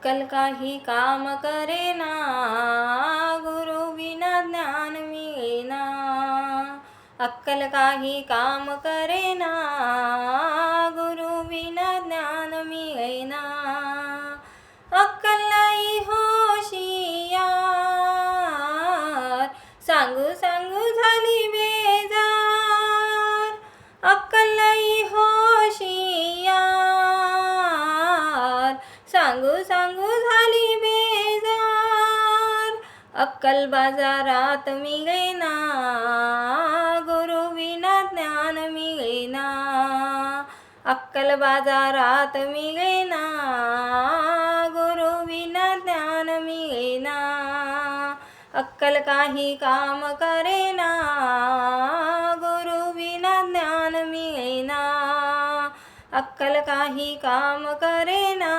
अक्कल काही काम करेना गुरु विना ज्ञान मिळेना. अक्कल काही काम करेना गुरु विना ज्ञान मिळेना. अक्कल बाजारात मिळेना गुरु विना ज्ञान मिळेना अक्कल बाजारात मिळेना गुरु विना ज्ञान मिळेना अक्कल काही काम करेना गुरु विना ज्ञान मिळेना अक्कल काही काम करेना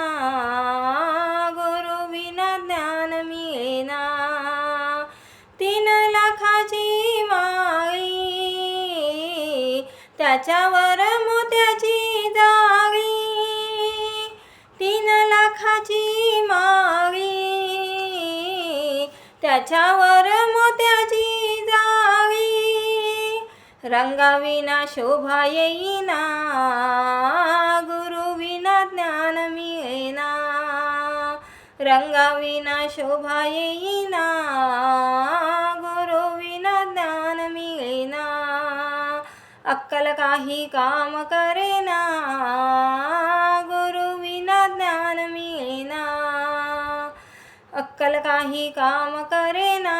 त्याच्यावर मोत्याची जाळी तीन लाखाची माळी. त्याच्यावर मोत्याची जाळी रंगाविना शोभा येईना गुरुविना ज्ञान मिळेना. रंगाविना शोभा येईना. अक्कल काही काम करेना गुरु विना ज्ञान मिळेना अक्कल काही काम करेना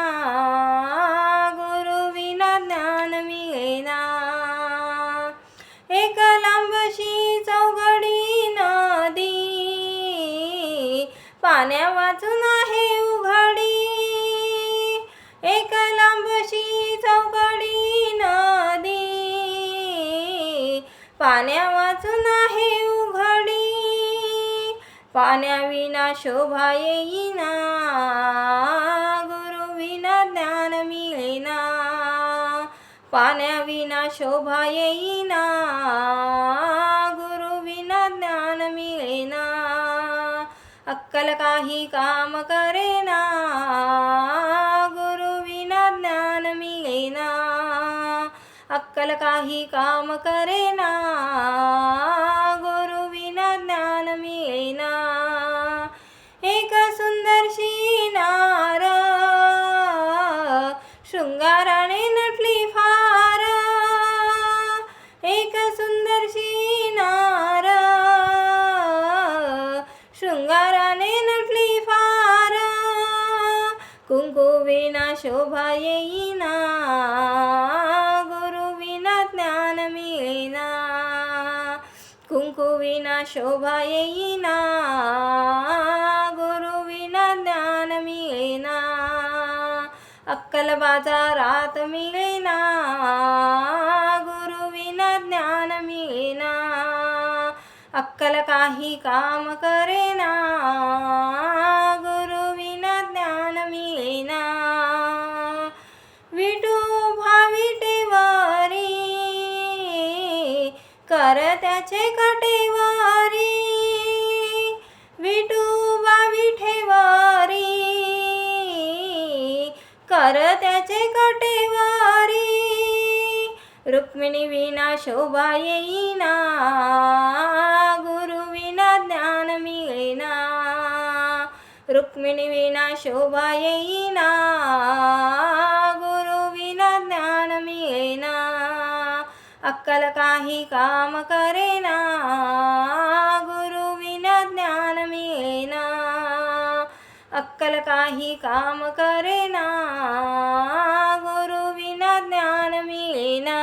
पाण्या वाचून आहे उघडी. पाण्याविना शोभा येईना. गुरुविना ज्ञान मिळेना. पाण्याविना शोभा येईना. गुरुविना ज्ञान मिळेना. अक्कल काही काम करेना. गुरुविना ज्ञान मिळेना. अक्कल काही काम करेना. गुरुविना ज्ञान मिळेना. एक सुंदरशी नार शृंगाराने नटली फार. एक सुंदरशी नार शृंगाराने नटली फार. कुंकू विना शोभा येईना. कुंकू विना शोभा येईना गुरुविना ज्ञान मिळेना अक्कल बाजारात मिळेना गुरुविना ज्ञान मिळेना अक्कल काही काम करेना गुरुविना ज्ञान मिळेना. कर त्याचे कटेवारी विटू विठेवारी कर त्याचे कटेवारी रुक्मिणी विना शोभा येईना गुरु विना ज्ञान मिळेना रुक्मिणी विना शोभा अक्कल काही काम करेना गुरुविना ज्ञान मिळेना. अक्कल काही काम करेना गुरुविना ज्ञान मिळेना.